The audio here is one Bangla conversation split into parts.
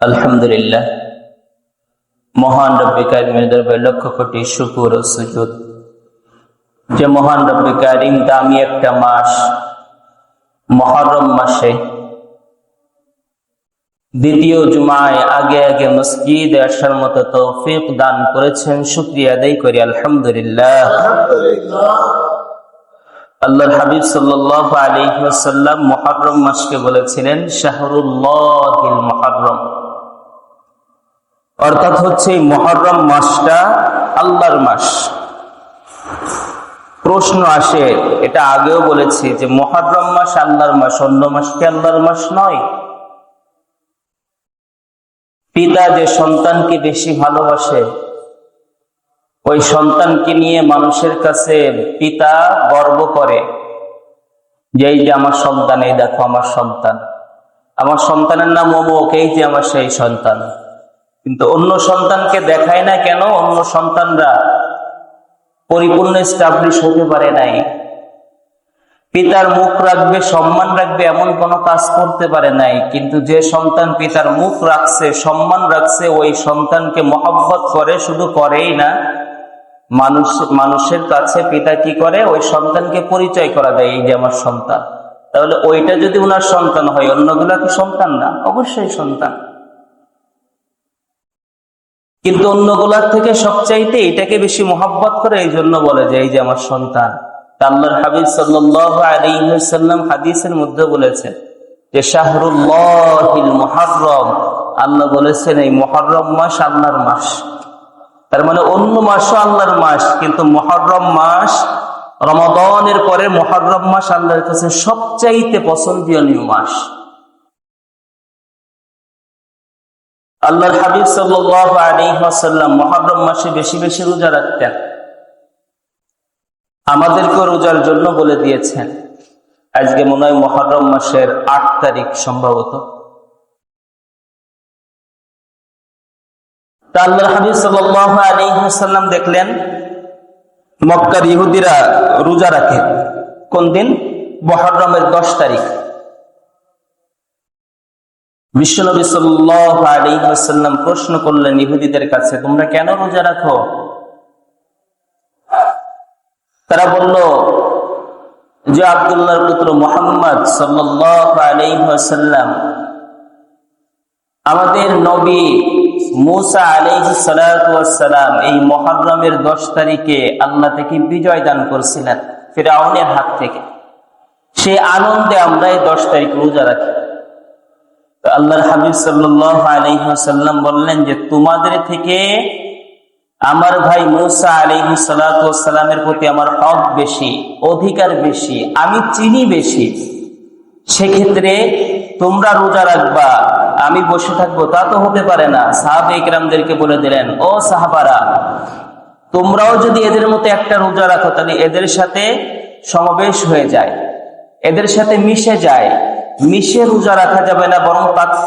আলহামদুলিল্লাহ। মহান রব্বি কারিমের লক্ষ কোটি শুকুর ও সুজুদ। যে মহান রব্বি কারিম দামি একটা মাস, মহরম মাসে দ্বিতীয় জুমায় আগে আগে মসজিদ আসার মতো তৌফিক দান করেছেন, শুক্রিয়া আদায় করি, আলহামদুলিল্লাহ। আল্লাহর হাবিব সাল্লাহ আলিহাসাল্লাম মহরম মাসকে বলেছিলেন, শাহরুল্লাহিল মহরম। অর্থাৎ হচ্ছে মহরম মাসটা আল্লাহর মাস। প্রশ্ন আসে, এটা আগেও বলেছি যে মহরম মাস আল্লাহর মাস, অন্য মাস কি আল্লাহর মাস নয়? পিতা যে সন্তানকে বেশি ভালোবাসে, ওই সন্তানকে নিয়ে মানুষের কাছে পিতা গর্ব করে, যে এই যে আমার সন্তান, এই দেখো আমার সন্তান। আমার সন্তানের নাম অমুক, এই যে আমার সেই সন্তান। কিন্তু অন্য সন্তানকে দেখায় না কেন? অন্য সন্তানরা পরিপূর্ণ স্টাবলিশ হতে পারে নাই। পিতার মুখ রাখবে, সম্মান রাখবে, এমন কোনো কাজ করতে পারে নাই। কিন্তু যে সন্তান পিতার মুখ রাখছে, সম্মান রাখছে, ওই সন্তানকে মহব্বত করে, শুধু করেই না, মানুষ, মানুষের কাছে পিতা কি করে? ওই সন্তানকে পরিচয় করা দেয়, এই যে আমার সন্তান। তাহলে ওইটা যদি ওনার সন্তান হয়, অন্যগুলা কি সন্তান না? অবশ্যই সন্তান। কিন্তু অন্যগুলার থেকে সবচাইতে এটাকে বেশি মহাব্বত করে এই জন্য বলে যে, এই যে আমার সন্তান। আল্লাহর হাবিব সাল্লাম হাদিসের মধ্যে বলেছেন যে, শাহরুল্লাহিল মহারম আল্লাহ বলেছেন, এই মহরম মাস আল্লাহর মাস। তার মানে অন্য মাসও আল্লাহর মাস, কিন্তু মহরম মাস, রমাদনের পরে মহরম মাস আল্লাহর কাছে সবচাইতে পছন্দীয় মাস। আল্লাহর হাবিব সাল্লাম মহরম মাসে বেশি বেশি রোজা রাখতেন। আমাদেরকে রোজার জন্য বলে দিয়েছেন। আজকে মনে হয় মহরম মাসের আট তারিখ সম্ভবত। দেখলেন, মক্কার ইহুদিরা রোজা রাখে কোন দিন? মহরমের দশ তারিখ। বিশ্বনবী সাল্লাম প্রশ্ন করলেন, ইহুদিদের কাছে তোমরা কেন রোজা রাখো? তারা বলল, যে আবদুল্লাহর পুত্র মোহাম্মদ সাল্লাম আমাদের নবী মুসা আলাইসালাম এই মহরমের দশ তারিখে আল্লাহ থেকে বিজয় দান করছিলেন ফেরাউনের হাত থেকে। সে আনন্দে আমরা এই দশ তারিখ রোজা রাখি। আল্লাহর হাবিব আলহাসাল্লাম বললেন যে, তোমাদের থেকে আমার ভাই মুসা আলহি সালামের প্রতি আমার হক বেশি, অধিকার বেশি, আমি চিনি বেশি। সেক্ষেত্রে তোমরা রোজা রাখবা, আমি বসে থাকব, তা তো হতে পারে না। সাহাব ইকরামদেরকে বলে দিলেন, ও সাহাবারা, তোমরাও যদি এদের মতো একটা রোজা রাখো, তাহলে এদের সাথে সমাবেশ হয়ে যায়, এদের সাথে মিশে যায়। মিশে রোজা রাখা যাবে না, বরং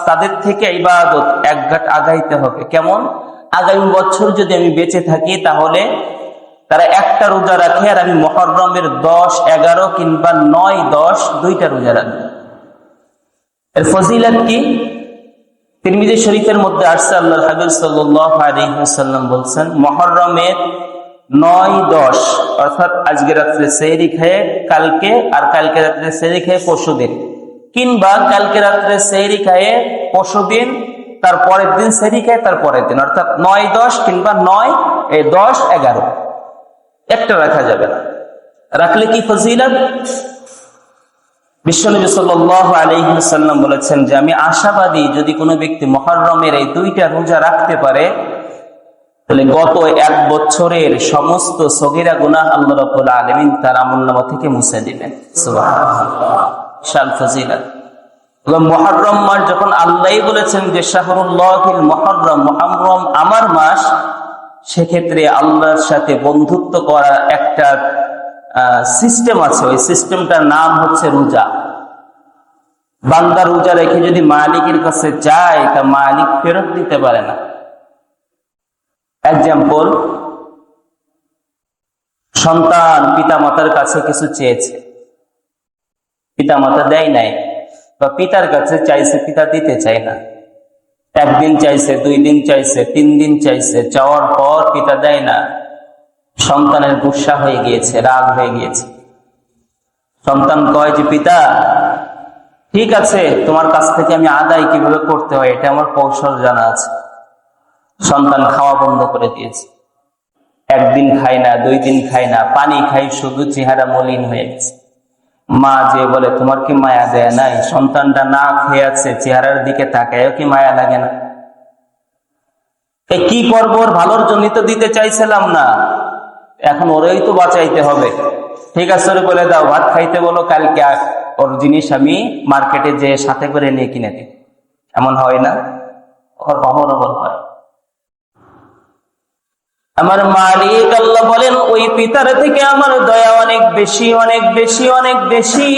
তাদের থেকে ইবাদত এক ঘাট আগাইতে হবে। কেমন? আগামী বছর যদি আমি বেঁচে থাকি, তাহলে তারা একটা রোজা রাখে আর আমি মহরমের দশ, এগারো কিংবা নয়, দশ, দুইটা রোজা রাখব। এর ফজিলাত কি? তিরমিজি শরীফের মধ্যে আসছে আল্লাহ হাবিব সাল্লাম বলছেন, মহরমের নয়, দশ, অর্থাৎ আজকে রাত্রে সেহরি খেয়ে, কালকে, আর কালকে রাত্রে সেহরি খেয়ে পরশু দিন কিংবা কালকে রাত্রে সেহরি খায়ে পরশু দিন, তার পরের দিন সেহরি খায়, তার পরের দিন। অর্থাৎ নয় দশ কিংবা নয়, এই দশ এগারো। একটা রাখা যাবে না। রাখলে কি ফজিলত? বিশ্বনবী সাল্লাম বলেছেন যে, আমি আশাবাদী যদি কোনো ব্যক্তি মহরমের এই দুইটা রোজা রাখতে পারে, তাহলে গত এক বছরের সমস্ত সগিরা গুনা আল্লাহ রবুল আলমিন তার আমল্লামা থেকে মুছে দিবেন। শাল ফজিলত। মহরম মাস যখন আল্লাহ বলেছেন যে শাহরুল্লাহ মহরম মহরম আমার মাস, সেক্ষেত্রে আল্লাহর সাথে বন্ধুত্ব করার একটা সিস্টেম আছে। ওই সিস্টেমটার নাম হচ্ছে রোজা। বান্দা রোজা রেখে যদি মালিকের কাছে যায়, তা মালিক ফেরত দিতে পারে না। এক্সাম্পল সন্তান পিতা মাতার কাছে কিছু চেয়েছে। পিতা মাতা দেয় নাই বা পিতার কাছে চাইছে, পিতা দিতে চায় না। একদিন চাইছে, দুই দিন চাইছে, তিন দিন চাইছে, চাওয়ার পর পিতা দেয় না। সন্তানের গুসা হয়ে গিয়েছে, রাগ হয়ে গিয়েছে। সন্তান কয় যে, পিতা, ঠিক আছে, তোমার কাছ থেকে আমি আদায় কীভাবে করতে হয়, এটা আমার কৌশল জানা আছে। সন্তান খাওয়া বন্ধ করে দিয়েছে। একদিন খাই না, দুই দিন খাই না, পানি খাই শুধু চেহারা মলিন হয়ে গেছে। মা যে বলে, তোমার কি মায়া দেয় নাই? সন্তানটা না খেয়ে আছে, চেহারার দিকে তাকায় কি মায়া লাগে না? কি করব ওর ভালোর জন্য তো দিতে চাইছিলাম না। এখন ওরেই তো বাঁচাইতে হবে। ঠিক আছে, ওরে বলে দাও, ভাত খাইতে বলো কালকে ওর জিনিস আমি মার্কেটে যে সাথে করে নিয়ে কিনে দিই। এমন হয় না? ওর অহরবল হয় আমার মালিক আল্লাহ বলেন, ওই পিতার থেকে আমার দয়া অনেক বেশি অনেক বেশি অনেক বেশি।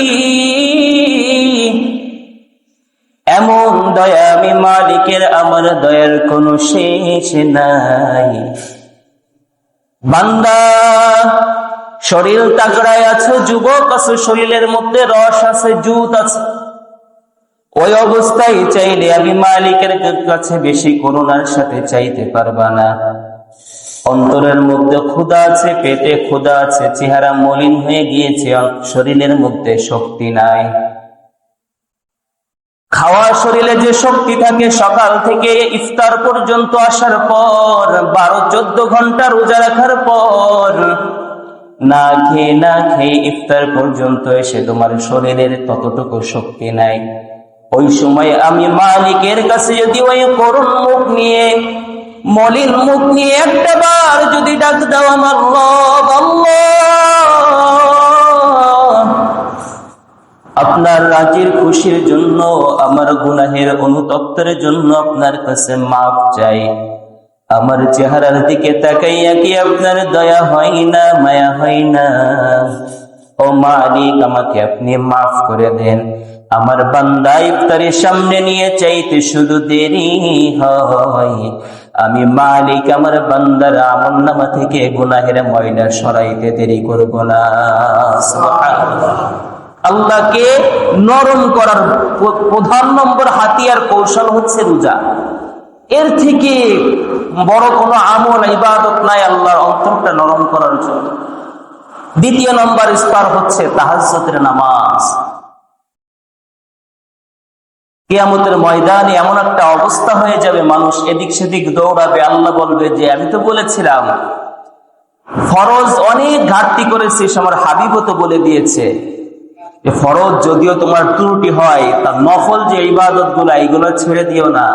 এমন দয়া আমি মালিকের আমার দয়ার কোনো শেষ নাই। বান্দা, শরীর তাগড়ায় আছে, যুবক আছে, শরীরের মধ্যে রস আছে, জুত আছে। ওই অবস্থায় চাইলে আমি মালিকের কাছে বেশি করুণার সাথে চাইতে পারবা না। অন্তরের মধ্যে ক্ষুধা আছে, পেটে ক্ষুধা আছে, চেহারা মলিন হয়ে গিয়েছে শরীরের মধ্যে শক্তি নাই। খাওয়া শরীরে যে শক্তি থাকে, সকাল থেকে ইফতার পর্যন্ত আসার পর, বারো, চোদ্দ ঘণ্টা রোজা রাখার পর, না খেয়ে না খেয়ে ইফতার পর্যন্ত এসে তোমার শরীরের ততটুকু শক্তি নাই। ওই সময় আমি মালিকের কাছে যদি ওই করুণ মুখ নিয়ে মলিন মুখ নিয়ে একটা বার যদি ডাক দাও আমার আপনার রাজির খুশির জন্য, আমার গুনাহের অনুতপ্তের জন্য আপনার কাছে মাপ চাই। আমার চেহারার দিকে তাকাইয়া কি আপনার দয়া হয় না, মায়া হয় না? ও মালিক, আমাকে আপনি মাফ করে দেন। আমার বান্দা ইফতারের সামনে নিয়ে চাইতে শুধু দেরি হয়। আমি মালিক, আমার বান্দার আমল নামা থেকে গুনাহের ময়লা সরাইতে দেরি করব না। আল্লাহকে নরম করার প্রধান নম্বর হাতিয়ার কৌশল হচ্ছে রোজা। এর থেকে বড় কোনো আমল, ইবাদত নাই আল্লাহর অন্তরটা নরম করার জন্য। দ্বিতীয় নম্বর স্তর হচ্ছে তাহাজ্জুদের নামাজ। কিয়ামতের ময়দানে এমন একটা অবস্থা হয়ে যাবে, মানুষ এদিক সেদিক দৌড়াবে। আল্লাহ বলবে যে, আমি তো বলেছিলাম, ফরজ অনেক ঘাটতি করেছিস, আমার হাবিবও তো বলে দিয়েছে। ফরজ যদিও তোমার ত্রুটি হয়, তার নফল যে ইবাদতগুলা এগুলো ছেড়ে দিও না।